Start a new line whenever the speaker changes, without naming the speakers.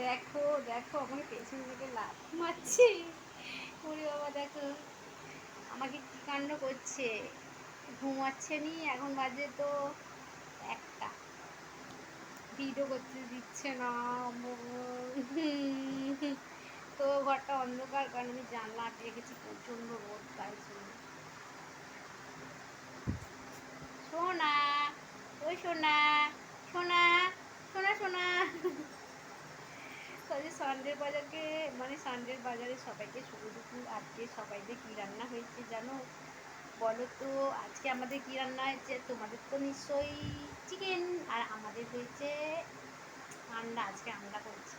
দেখো দেখো পেছন বাবা, দেখো। আমাকে কী করছে? ঘুমাচ্ছে এখন বাজে তো একটা। ভিডিও করতে দিচ্ছে না তো ঘরটা অন্ধকার, কারণ আমি জানলা আটকে গেছি প্রচণ্ড রোদ পাইছি তাহলে সানডের বাজারকে মানে সানডের বাজারে সবাইকে শুরু দুপুর। আজকে সবাইকে কী রান্না হয়েছে জানো? বলো তো, আজকে আমাদের কী রান্না হয়েছে? তোমাদের তো নিশ্চয়ই চিকেন আর আমাদের হয়েছে আন্ডা। আজকে আন্ডা করেছি।